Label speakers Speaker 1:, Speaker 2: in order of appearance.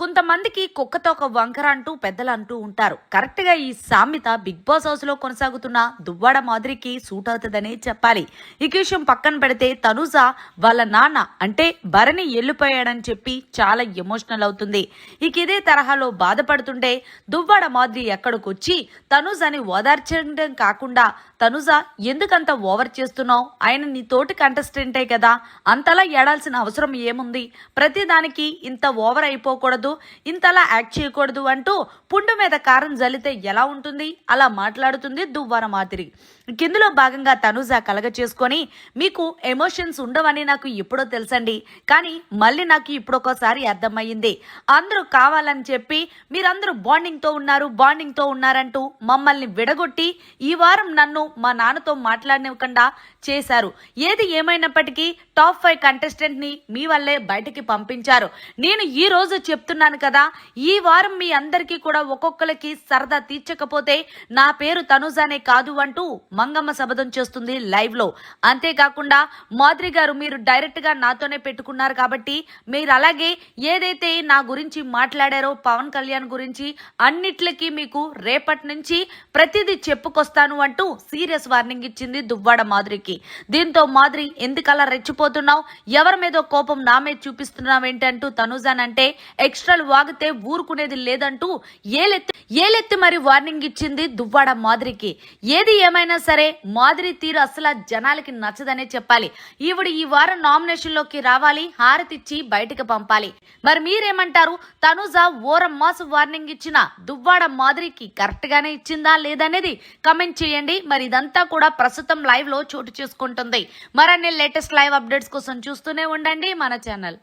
Speaker 1: కొంతమందికి కుక్కతో ఒక వంకర అంటూ పెద్దలు అంటూ ఉంటారు. కరెక్ట్గా ఈ సామెత బిగ్ బాస్ హౌస్లో కొనసాగుతున్న దువ్వాడ మాదిరికి సూట్ అవుతుందనే చెప్పాలి. ఈ విషయం పక్కన పెడితే తనుజ వాళ్ళ నాన్న అంటే భరణి వెళ్ళిపోయాడని చెప్పి చాలా ఎమోషనల్ అవుతుంది. ఇక ఇదే తరహాలో బాధపడుతుంటే దువ్వాడ మాదిరి ఎక్కడికొచ్చి తనుజని ఓదార్చడం కాకుండా తనుజ ఎందుకంత ఓవర్ చేస్తున్నావు? ఆయన నీ తోటి కంటెస్టెంటే కదా అంతలా ఏడాల్సిన అవసరం ఏముంది? ప్రతిదానికి ఇంత ఓవర్ అయిపోకూడదు. ఇంతలా యాక్ట్ చేయకూడదు అంటూ పుండు మీద కారం జల్లితే ఎలా ఉంటుంది? అలా మాట్లాడుతుంది దువ్వార మాదిరి. కిందులో భాగంగా తనుజ కలగ చేసుకొని మీకు ఎమోషన్స్ ఉండవని నాకు ఎప్పుడో తెలుసండి కానీ మళ్ళీ నాకు ఇప్పుడొకసారి అర్థమయ్యింది. అందరూ కావాలని చెప్పి మీరందరూ బాండింగ్తో ఉన్నారు బాండింగ్తో ఉన్నారంటూ మమ్మల్ని విడగొట్టి ఈ వారం నన్ను మా నాన్నతో మాట్లాడనివ్వకుండా చేశారు. ఏది ఏమైనప్పటికీ టాప్ ఫైవ్ కంటెస్టెంట్ని మీ వల్లే బయటికి పంపించారు. నేను ఈ రోజు చెప్తున్న చెప్తున్నాను కదా ఈ వారం మీ అందరికీ కూడా ఒక్కొక్కరికి సరదా తీర్చకపోతే నా పేరు తనుజానే కాదు అంటూ మంగమ్మ శబదం చేస్తుంది లైవ్లో. అంతేకాకుండా మాధురి గారు మీరు డైరెక్ట్గా నాతోనే పెట్టుకున్నారు కాబట్టి మీరు అలాగే ఏదైతే నా గురించి మాట్లాడారో పవన్ కళ్యాణ్ గురించి అన్నిట్లకి మీకు రేపటి నుంచి ప్రతిదీ చెప్పుకొస్తాను అంటూ సీరియస్ వార్నింగ్ ఇచ్చింది దువ్వాడ మాధురికి దీంతో మాధురి ఎందుకలా రెచ్చిపోతున్నావు? ఎవరి మీద కోపం నా మీద చూపిస్తున్నావు ఏంటంటూ తనుజాన్ అంటే సంవత్సరాలు వాగితే ఊరుకునేది లేదంటూ ఏలెత్తి ఏలెత్తి మరి వార్నింగ్ ఇచ్చింది దువ్వాడ మాదిరికి. ఏది ఏమైనా సరే మాదిరి తీరు అసలు జనాలకి నచ్చదనే చెప్పాలి. ఈవిడ ఈ వారం నామినేషన్లోకి రావాలి హారతిచ్చి బయటకు పంపాలి. మరి మీరేమంటారు? తనుజ ఓరం మాసు వార్నింగ్ ఇచ్చిన దువ్వాడ మాదిరికి కరెక్ట్ గానే ఇచ్చిందా లేదనేది కమెంట్ చేయండి. మరి ఇదంతా కూడా ప్రస్తుతం లైవ్లో చోటు చేసుకుంటుంది. మరన్ని లేటెస్ట్ లైవ్ అప్డేట్స్ కోసం చూస్తూనే ఉండండి మన ఛానల్.